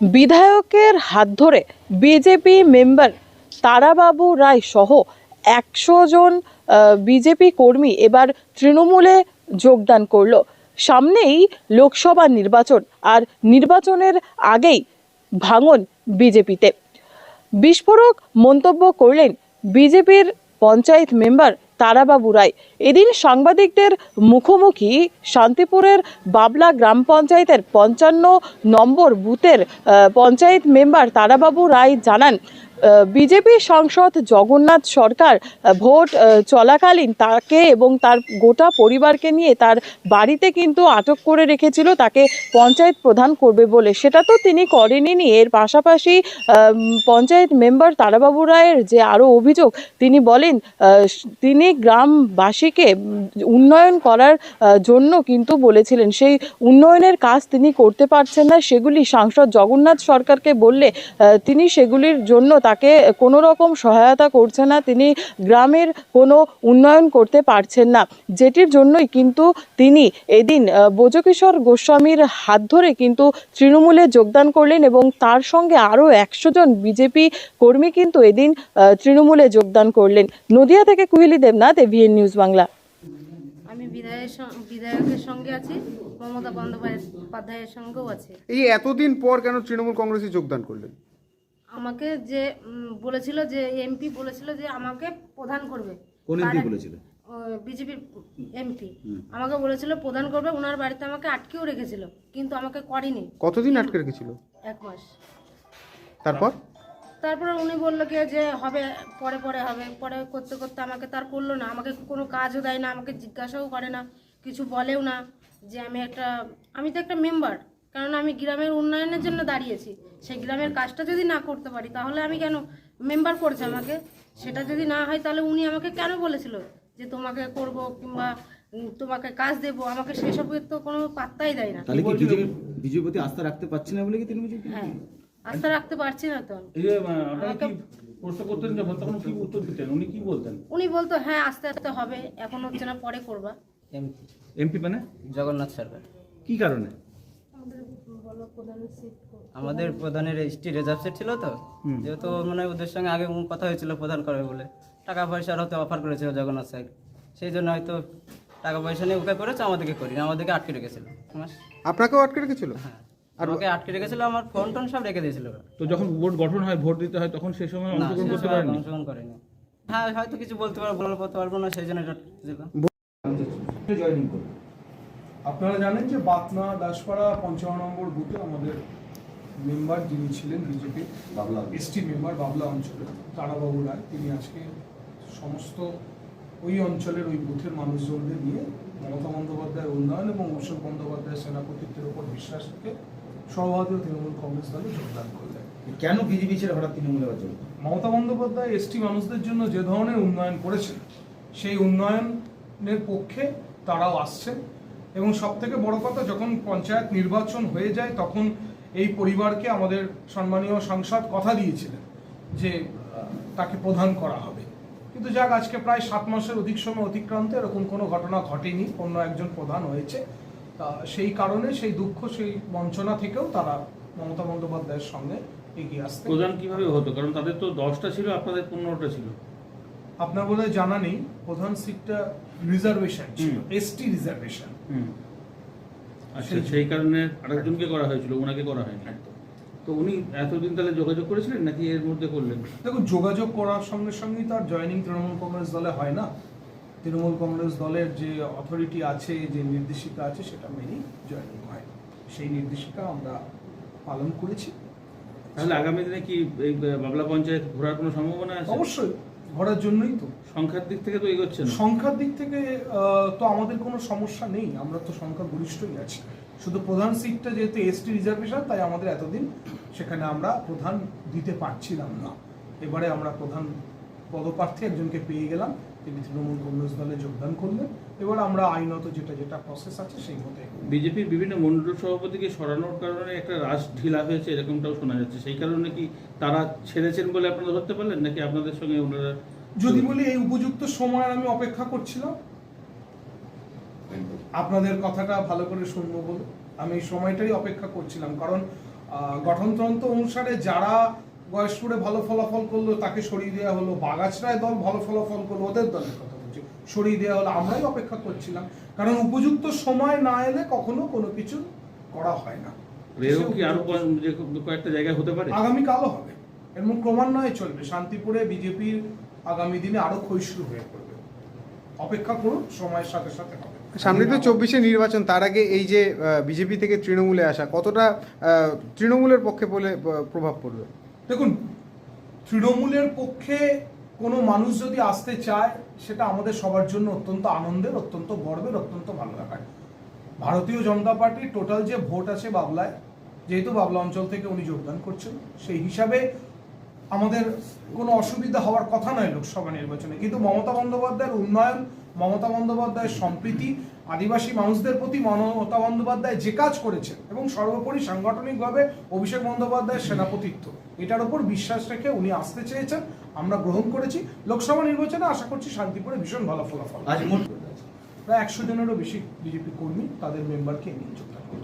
বিধায়কের হাত ধরে বিজেপি মেম্বার তারাবাবু রায় সহ একশো জন বিজেপি কর্মী এবার তৃণমূলে যোগদান করল। সামনেই লোকসভা নির্বাচন আর নির্বাচনের আগেই ভাঙন বিজেপিতে। বিস্ফোরক মন্তব্য করলেন বিজেপির পঞ্চায়েত মেম্বার তারাবাবু রায় এদিন সাংবাদিকদের মুখোমুখি শান্তিপুরের বাবলা গ্রাম পঞ্চায়েতের পঞ্চান্ন নম্বর বুথের পঞ্চায়েত মেম্বার তারাবাবু রায় জানান বিজেপি সাংসদ জগন্নাথ সরকার ভোট চলাকালীন তাকে এবং তার গোটা পরিবারকে নিয়ে তার বাড়িতে কিন্তু আটক করে রেখেছিল, তাকে পঞ্চায়েত প্রধান করবে বলে। সেটা তো তিনি করেনি এর পাশাপাশি পঞ্চায়েত মেম্বার তারাবাবু রায়ের যে আরও অভিযোগ, তিনি বলেন তিনি গ্রামবাসীকে উন্নয়ন করার জন্য কিন্তু বলেছিলেন। সেই উন্নয়নের কাজ তিনি করতে পারছেন না, সেগুলি সাংসদ জগন্নাথ সরকারকে বললে তিনি সেগুলির জন্য তাকে কোনো রকম সহায়তা করছে না তিনি গ্রামের কোনো উন্নয়ন করতে পারছেন না। যেটির জন্যই কিন্তু তিনি এদিন বোজকিশোর গোস্বামীর হাত ধরে কিন্তু তৃণমূলে যোগদান করলেন এবং তার সঙ্গে আরও একশো জন বিজেপি কর্মী কিন্তু এদিন তৃণমূলে যোগদান করলেন। নদিয়া থেকে কুহিলি দেবনাথ এভিএন নিউজ বাংলা। আমি বিধায়কের বিধায়কের সঙ্গে আছি মমতা বন্দ্যোপাধ্যায়ের সঙ্গেও আছি। এই এতদিন পর কেন তৃণমূল কংগ্রেসে যোগদান করলেন? আমাকে যে বলেছিল যে এমপি বলেছিল যে আমাকে প্রধান করবে। কোন এমপি বলেছিল? বিজেপির এমপি আমাকে বলেছিল প্রধান করবে ওনার বাড়িতে আমাকে আটকেও রেখেছিল কিন্তু আমাকে করেনি। কতদিন আটকে রেখেছিল? এক মাস। তারপর? তারপরে উনি বলল কি যে হবে পরে পরে হবে। পরে করতে করতে আমাকে তার করল না। আমাকে কোনো কাজও দেয় না আমাকে জিজ্ঞাসাও করে না কিছু বলেও না যে আমি একটা আমি তো একটা মেম্বার কারণ আমি গ্রামের উন্নয়নের জন্য দাঁড়িয়েছি। সেই গ্রামের কাজটা যদি না করতে পারি তাহলে আমি কেন মেম্বার করছে আমাকে? সেটা যদি না হয় তাহলে উনি আমাকে কেন বলেছিল যে তোমাকে করব কিংবা তোমাকে কাজ দেবো? আমাকে সেসবের তো কোনো পাত্তাই দেয় না। তাহলে কি বিজেপির প্রতি আস্থা রাখতে পারছি না বলে কি তিনি হ্যাঁ আস্থা রাখতে পারছি না তো। আমি। এই যে আহ, আপনারা কি প্রশ্ন করতেন যখন তখন কি উত্তর দিতেন? উনি কি বলতেন? উনি বলতো হ্যাঁ আস্তে আস্তে হবে এখন হচ্ছে না পরে করবা। এমপি মানে? জগন্নাথ সরকার। কি কারণে? আমাদের প্রধানের এসটি রিজার্ভ সেট ছিল তো যেহেতু মানে ওদের সঙ্গে আগে কথা হয়েছিল প্রধান করবে বলে। টাকা পয়সার হয়তো অফার করেছিল জগন্নাথ স্যার সেই জন্য হয়তো টাকা পয়সা নিয়ে ওকে করেছে আমাদেরকে করি আমাদেরকে আটকে রেখেছিল। আমার আপনাকেও আটকে রেখেছিল? হ্যাঁ। আমাকে আটকে রেখেছিল আমার ফোন টোন সব রেখে দিয়েছিল তো যখন ভোট গঠন হয় ভোট দিতে হয় তখন সেই সময় না অংশগ্রহণ করতে অংশগ্রহণ করেনি। হ্যাঁ হয়তো কিছু বলতে পারব বলতে পারব না সেই জন্য জয়েনিং করবে আপনারা জানেন যে বাতনা দাসপাড়া পঞ্চান্ন নম্বর বুথে আমাদের মেম্বার যিনি ছিলেন বিজেপি বাবলা এসটি মেম্বার বাবলা অঞ্চলে তারাবাবু রায়। তিনি আজকে সমস্ত ওই অঞ্চলের ওই বুথের মানুষজনদের নিয়ে মমতা বন্দ্যোপাধ্যায়ের উন্নয়ন এবং অশোক বন্দ্যোপাধ্যায়ের সেনাপতিত্বের উপর বিশ্বাস রেখে সর্বভারতীয় তৃণমূল কংগ্রেস দলে যোগদান করলেন। কেন বিজেপি ছেড়ে হঠাৎ তৃণমূলে চলবে মমতা বন্দ্যোপাধ্যায় এসটি মানুষদের জন্য যে ধরনের উন্নয়ন করেছেন সেই উন্নয়নের পক্ষে তারাও আসছেন। এবং সব থেকে বড় কথা, যখন পঞ্চায়েত নির্বাচন হয়ে যায়, তখন এই পরিবারকে আমাদের সম্মানীয় সাংসদ কথা দিয়েছিলেন যে তাকে প্রধান করা হবে। কিন্তু যাক, আজকে প্রায় সাত মাসের অধিক সময় অতিক্রান্ত, এরকম কোনো ঘটনা ঘটেনি, অন্য একজন প্রধান হয়েছে। তা সেই কারণে সেই দুঃখ, সেই বঞ্চনা থেকেও তারা মমতা বন্দ্যোপাধ্যায়ের সঙ্গে এগিয়ে আসতে প্রধান কীভাবে হতো? কারণ তাদের তো দশটা ছিল, আপনাদের পনেরোটা ছিল। আপনার বলে জানা নেই প্রধান সিটটা রিজার্ভেশন ছিল। ST reservation. হুম। আচ্ছা সেই- কারণে আরেকজনকে করা হয়েছিল ওনাকে করা হয়নি। তো উনি এতদিন তাহলে যোগাযোগ করেছিলেন নাকি এর মধ্যে করলেন? দেখুন যোগাযোগ করার সঙ্গে সঙ্গেই তার জয়েনিং তৃণমূল কংগ্রেস দলে হয় না। তৃণমূল কংগ্রেস দলের যে অথরিটি আছে যে নির্দেশিকা আছে সেটা মেনেই জয়েনিং হয়। সেই নির্দেশিকা আমরা পালন করেছি। তাহলে আগামী দিনে কি এই বাবলা পঞ্চায়েত ঘোরার কোনো সম্ভাবনা আছে? অবশ্যই। ঘোরার জন্যই তো। সংখ্যার দিক থেকে তো এগোচ্ছে না। সংখ্যার দিক থেকে আহ, তো আমাদের কোনো সমস্যা নেই। আমরা তো সংখ্যা গরিষ্ঠই আছি। শুধু প্রধান সিটটা যেহেতু এসটি রিজার্ভেশন তাই আমাদের এতদিন সেখানে আমরা প্রধান দিতে পারছিলাম না। এবারে আমরা প্রধান পদপ্রার্থী একজনকে পেয়ে গেলাম। তিনি তৃণমূল কংগ্রেস দলে যোগদান করলেন। এবার আমরা আইনত যেটা যেটা প্রসেস আছে সেই মতো। বিজেপির বিভিন্ন মন্ডল সভাপতিকে সরানোর কারণে একটা রাশ ঢিলা হয়েছে এরকমটাও শোনা যাচ্ছে। সেই কারণে কি তারা ছেড়েছেন বলে আপনারা ধরতে পারলেন নাকি আপনাদের সঙ্গে ওনারা যদি বলি এই উপযুক্ত সময় আমি অপেক্ষা করছিলাম। আপনাদের কথাটা ভালো করে শুনব বলে। আমি এই সময়টাই অপেক্ষা করছিলাম কারণ গঠনতন্ত্র অনুসারে যারা বয়সপুরে ভালো ফলাফল করল তাকে সরিয়ে দেওয়া হলো। বাগাছড়ায় দল ভালো ফলাফল করল ওদের দলের কথা বলছি। সরিয়ে দেওয়া হলো আমরাই অপেক্ষা করছিলাম। কারণ উপযুক্ত সময় না এলে কখনো কোনো কিছু করা হয় না। কয়েকটা জায়গায় হতে পারে? আগামীকালও হবে। এবং ক্রমান্বয়ে চলবে। শান্তিপুরে বিজেপির আগামী দিনে আরও ক্ষয়িষ্ণু হয়ে পড়বে। অপেক্ষা করুন সময়ের সাথে সাথে হবে। সামনে তো চব্বিশে নির্বাচন তার আগে এই যে বিজেপি থেকে তৃণমূলে আসা কতটা তৃণমূলের পক্ষে বলে প্রভাব পড়বে? দেখুন, তৃণমূলের পক্ষে কোনো মানুষ যদি আসতে চায়, সেটা আমাদের সবার জন্য অত্যন্ত আনন্দের, অত্যন্ত গর্বের, অত্যন্ত ভালো লাগার ভারতীয় জনতা পার্টির টোটাল যে ভোট আছে বাবলায়, যেহেতু বাবলা অঞ্চল থেকে উনি যোগদান করছেন, সেই হিসাবে আমাদের কোনো অসুবিধা হওয়ার কথা নয় লোকসভা নির্বাচনে। কিন্তু মমতা বন্দ্যোপাধ্যায়ের উন্নয়ন মমতা বন্দ্যোপাধ্যায়ের সম্প্রীতি আদিবাসী মানুষদের প্রতি মমতা বন্দ্যোপাধ্যায় যে কাজ করেছেন এবং সর্বোপরি সাংগঠনিকভাবে অভিষেক বন্দ্যোপাধ্যায়ের সেনাপতিত্ব এটার ওপর বিশ্বাস রেখে উনি আসতে চেয়েছেন আমরা গ্রহণ করেছি। লোকসভা নির্বাচনে আশা করছি শান্তিপুরে ভীষণ ভালো ফলাফল। প্রায় একশো জনেরও বেশি বিজেপি কর্মী তাদের মেম্বারকে নিয়ে